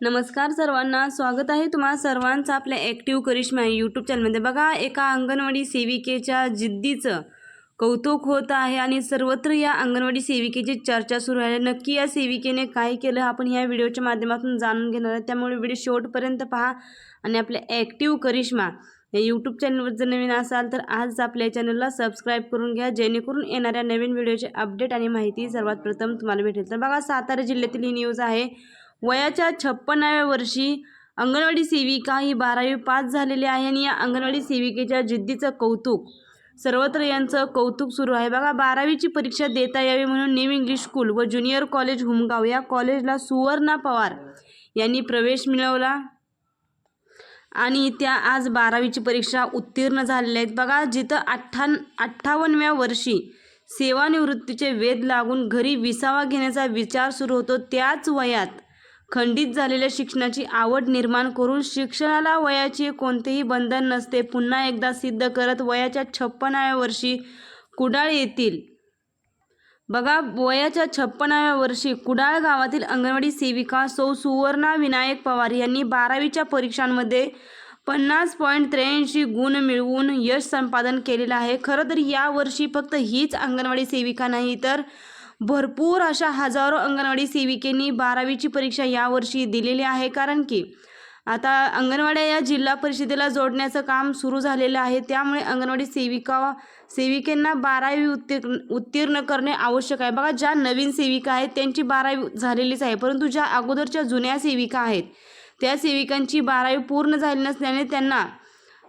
नमस्कार सर्वांना स्वागत आहे तुम्हा सर्वांचं आपल्या ॲक्टिव्ह करिश्मा यूट्यूब चॅनलमध्ये बघा एका अंगणवाडी सेविकेच्या जिद्दीचं कौतुक होत आहे आणि सर्वत्र या अंगणवाडी सेविकेची चर्चा सुरू आहे. नक्की या सेविकेने काय केलं आपण ह्या व्हिडिओच्या माध्यमातून जाणून घेणार आहे. त्यामुळे व्हिडिओ शेवटपर्यंत पहा आणि आपल्या ॲक्टिव्ह करिश्मा या यूट्यूब चॅनलवर जर नवीन असाल तर आज आपल्या चॅनलला सबस्क्राईब करून घ्या. जेणेकरून येणाऱ्या नवीन व्हिडिओचे अपडेट आणि माहिती सर्वात प्रथम तुम्हाला भेटेल. तर बघा सातारा जिल्ह्यातील ही न्यूज आहे. वयाच्या छप्पनाव्या वर्षी अंगणवाडी सेविका ही बारावी पास झालेली आहे आणि या अंगणवाडी सेविकेच्या जिद्दीचं कौतुक सर्वत्र यांचं कौतुक सुरू आहे. बघा बारावीची परीक्षा देता यावी म्हणून न्यू इंग्लिश स्कूल व ज्युनियर कॉलेज हुमगाव या कॉलेजला सुवर्णा पवार यांनी प्रवेश मिळवला आणि त्या आज बारावीची परीक्षा उत्तीर्ण झालेल्या आहेत. बघा जिथं अठ्ठान अठ्ठावन्नव्या वर्षी सेवानिवृत्तीचे वेध लागून घरी विसावा घेण्याचा विचार सुरू होतो त्याच वयात खंडित झालेल्या शिक्षणाची आवड निर्माण करून शिक्षणाला वयाचे कोणतेही बंधन नसते. पुन्हा एकदा सिद्ध करत वयाच्या छप्पनाव्या वर्षी कुडाळ येथील बघा वयाच्या छप्पनाव्या वर्षी कुडाळ गावातील अंगणवाडी सेविका सौ सुवर्णा विनायक पवार यांनी बारावीच्या परीक्षांमध्ये पन्नास पॉईंट त्र्याऐंशी गुण मिळवून यश संपादन केलेलं आहे. खरं तर यावर्षी फक्त हीच अंगणवाडी सेविका नाही तर भरपूर अशा हजारो अंगणवाडी सेविकेंनी बारावीची परीक्षा यावर्षी दिलेली आहे. कारण की आता अंगणवाड्या या जिल्हा परिषदेला जोडण्याचं काम सुरू झालेलं आहे. त्यामुळे अंगणवाडी सेविका सेविकेंना बारावी उत्तीर्ण उत्तीर्ण करणे आवश्यक आहे. बघा ज्या नवीन सेविका आहेत त्यांची बारावी झालेलीच आहे. परंतु ज्या अगोदरच्या जुन्या सेविका आहेत त्या सेविकांची बारावी पूर्ण झाली नसल्याने त्यांना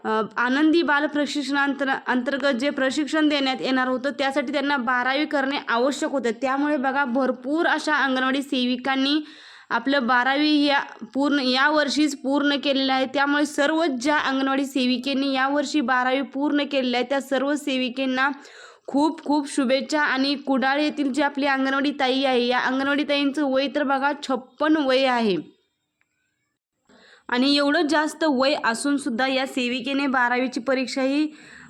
आनंदी बाल प्रशिक्षणांतर अंतर्गत जे प्रशिक्षण देण्यात येणार होतं त्यासाठी त्यांना बारावी करणे आवश्यक होतं. त्यामुळे बघा भरपूर अशा अंगणवाडी सेविकांनी आपलं बारावी या पूर्ण यावर्षीच पूर्ण केलेलं आहे. त्यामुळे सर्व ज्या अंगणवाडी सेविकेंनी यावर्षी बारावी पूर्ण केलेल्या आहे त्या सर्व सेविकेंना खूप खूप शुभेच्छा आणि कुडाळ येथील जी आपली अंगणवाडी ताई आहे या अंगणवाडी ताईंचं वय तर बघा छप्पन वय आहे. आणि एवढं जास्त वय असून सुद्धा या सेविकेने बारावीची परीक्षा ही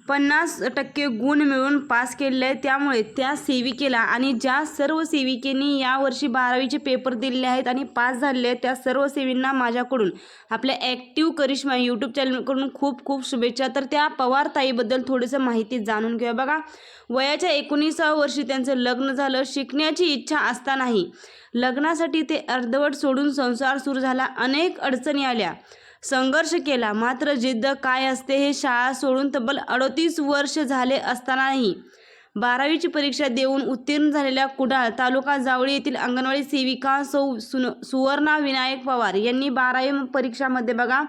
पन्नास टक्के गुण मिळून पास केलेले आहे. त्यामुळे त्या सेविकेला आणि ज्या सर्व सेविकेनी यावर्षी बारावीचे पेपर दिलेले आहेत आणि पास झालेले आहेत त्या सर्व सेवींना माझ्याकडून आपल्या ॲक्टिव्ह करिश्मा यूट्यूब चॅनलकडून खूप खूप शुभेच्छा. तर त्या पवारताईबद्दल थोडीसं थोडंसं माहिती जाणून घेऊया. बघा वयाच्या एकोणीसाव्या वर्षी त्यांचं लग्न झालं. शिकण्याची इच्छा असतानाही लग्नासाठी ते अर्धवट सोडून संसार सुरू झाला. अनेक अडचणी आल्या. संघर्ष केला. मात्र जिद्द काय असते हे शाळा सोडून तब्बल अडतीस वर्ष झाले असतानाही बारावीची परीक्षा देऊन उत्तीर्ण झालेल्या कुडाळ तालुका जावळी येथील अंगणवाडी सेविका सौ सुन सुवर्णा विनायक पवार यांनी बारावी परीक्षामध्ये बघा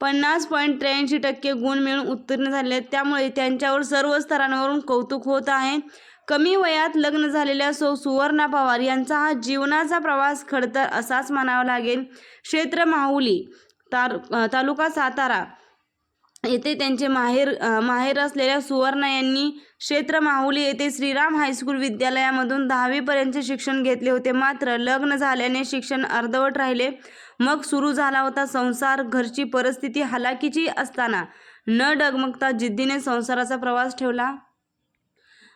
पन्नास पॉईंट त्र्याऐंशी टक्के गुण मिळून उत्तीर्ण झाले. त्यामुळे त्यांच्यावर सर्व स्तरांवरून कौतुक होत आहे. कमी वयात लग्न झालेल्या सौ सुवर्णा पवार यांचा हा जीवनाचा प्रवास खडतर असाच म्हणावा लागेल. क्षेत्र माहुली तार तालुका सातारा. येथे त्यांचे माहेर माहेर असलेल्या सुवर्ण यांनी क्षेत्र माहुली येथे श्रीराम हायस्कूल विद्यालयामधून दहावीपर्यंतचे शिक्षण घेतले होते. मात्र लग्न झाल्याने शिक्षण अर्धवट राहिले. मग सुरू झाला होता संसार घरची परिस्थिती हलाखीची असताना न डगमगता जिद्दीने संसाराचा प्रवास ठेवला.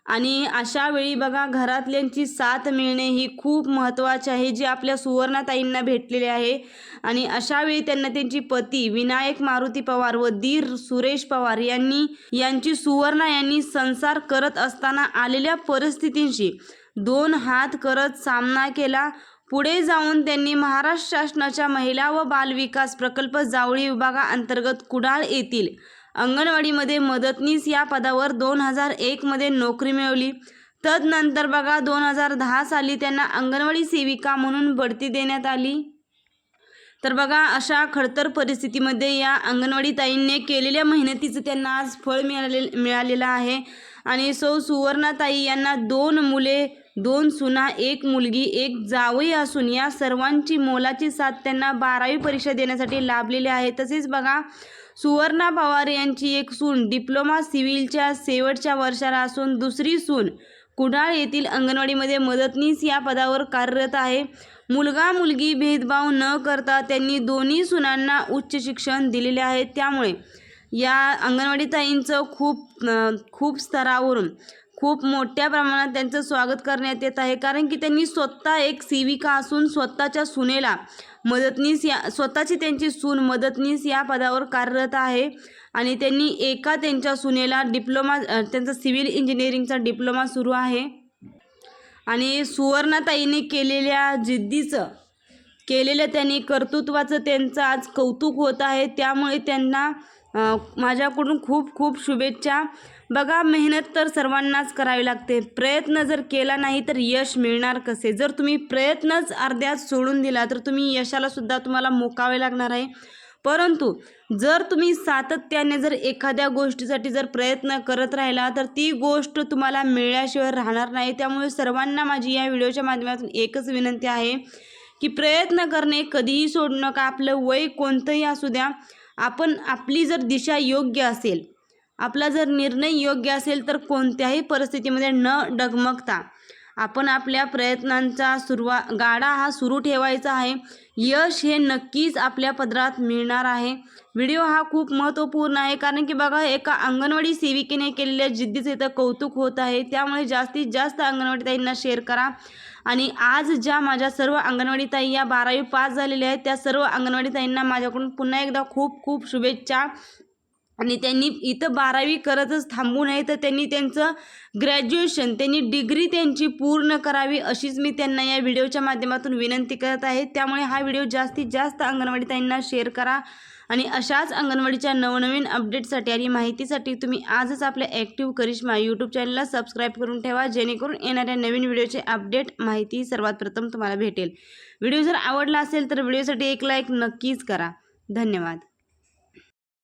आणि अशा वेळी बघा घरातल्यांची साथ मिळणे ही खूप महत्त्वाची आहे जी आपल्या सुवर्णाताईंना भेटलेली आहे. आणि अशा वेळी त्यांना त्यांची पती विनायक मारुती पवार व दीर सुरेश पवार यांनी यांची सुवर्णा यांनी संसार करत असताना आलेल्या परिस्थितींशी दोन हात करत सामना केला. पुढे जाऊन त्यांनी महाराष्ट्र शासनाच्या महिला व बालविकास प्रकल्प जावळी विभागाअंतर्गत कुडाळ येथील अंगणवाडीमध्ये मदतनीस या पदावर दोन हजार एकमध्ये नोकरी मिळवली. तदनंतर बघा दोन हजार दहा साली त्यांना अंगणवाडी सेविका म्हणून बढती देण्यात आली. तर बघा अशा खडतर परिस्थितीमध्ये या अंगणवाडी ताईंनी केलेल्या मेहनतीचं त्यांना आज फळ मिळाले मिळालेलं आहे. आणि सौ सुवर्णाताई यांना दोन मुले दोन सुना एक मुलगी एक जावई असून या सर्वांची मोलाची साथ त्यांना बारावी परीक्षा देण्यासाठी लाभलेली आहे. तसेच बघा सुवर्णा पवार यांची एक सून डिप्लोमा सिव्हिलच्या शेवटच्या वर्षाला असून दुसरी सून कुडाळ येथील अंगणवाडीमध्ये मदतनीस या पदावर कार्यरत आहे. मुलगा मुलगी भेदभाव न करता त्यांनी दोन्ही सुनांना उच्च शिक्षण दिलेले आहे. त्यामुळे या अंगणवाडीताईंचं खूप खूप स्तरावरून खूप मोठ्या प्रमाणात त्यांचं स्वागत करण्यात येत आहे. कारण की त्यांनी स्वतः एक सेविका असून स्वतःच्या सुनेला मदतनीस या स्वतःची त्यांची सून मदतनीस या पदावर कार्यरत आहे. आणि त्यांनी एका त्यांच्या सुनेला डिप्लोमा त्यांचा सिव्हिल इंजिनिअरिंगचा डिप्लोमा सुरू आहे. आणि सुवर्णाताईने केलेल्या जिद्दीचं केलेलं त्यांनी कर्तृत्वाचं त्यांचं आज कौतुक होत आहे. त्यामुळे त्यांना माझ्याकडून खूप खूप शुभेच्छा. बघा मेहनत तर सर्वांनाच करावी लागते. प्रयत्न जर केला नाही तर यश मिळणार कसे? जर तुम्ही प्रयत्नच अर्ध्यात सोडून दिला तर तुम्ही यशालासुद्धा तुम्हाला मोकावे लागणार आहे. परंतु जर तुम्ही सातत्याने जर एखाद्या गोष्टीसाठी जर प्रयत्न करत राहिला तर ती गोष्ट तुम्हाला मिळल्याशिवाय राहणार नाही. त्यामुळे सर्वांना माझी या व्हिडिओच्या माध्यमातून एकच विनंती आहे की प्रयत्न करणे कधीही सोडू नका. आपलं वय कोणतंही असू द्या आपण आपली जर दिशा योग्य असेल आपला जर निर्णय योग्य असेल तर कोणत्याही परिस्थितीमध्ये न डगमगता आपण आपल्या प्रयत्नांचा सुरुवा गाडा हा सुरू ठेवायचा आहे. यश हे नक्कीच आपल्या पदरात मिळणार आहे. व्हिडिओ हा खूप महत्त्वपूर्ण आहे कारण की बघा एका अंगणवाडी सेविकेने केलेल्या जिद्दीचं इथं कौतुक होत आहे. त्यामुळे जास्तीत जास्त अंगणवाडी ताईंना शेअर करा. आणि आज ज्या माझ्या सर्व अंगणवाडी ताई या बारावी पास झालेल्या आहेत त्या सर्व अंगणवाडी ताईंना माझ्याकडून पुन्हा एकदा खूप खूप शुभेच्छा. आणि त्यांनी इथं बारावी करतच थांबू नये तर त्यांनी त्यांचं ग्रॅज्युएशन त्यांनी डिग्री त्यांची पूर्ण करावी अशीच मी त्यांना या व्हिडिओच्या माध्यमातून विनंती करत आहे. त्यामुळे हा व्हिडिओ जास्तीत जास्त अंगणवाडी ताईंना शेअर करा आणि अशाच अंगणवाडीच्या नवनवीन अपडेटसाठी आणि माहितीसाठी तुम्ही आजच आपल्या ॲक्टिव्ह करिश्मा यूट्यूब चॅनलला सबस्क्राईब करून ठेवा जेणेकरून येणाऱ्या नवीन व्हिडिओचे अपडेट माहिती सर्वात प्रथम तुम्हाला भेटेल. व्हिडिओ जर आवडला असेल तर व्हिडिओसाठी एक लाईक नक्कीच करा. धन्यवाद.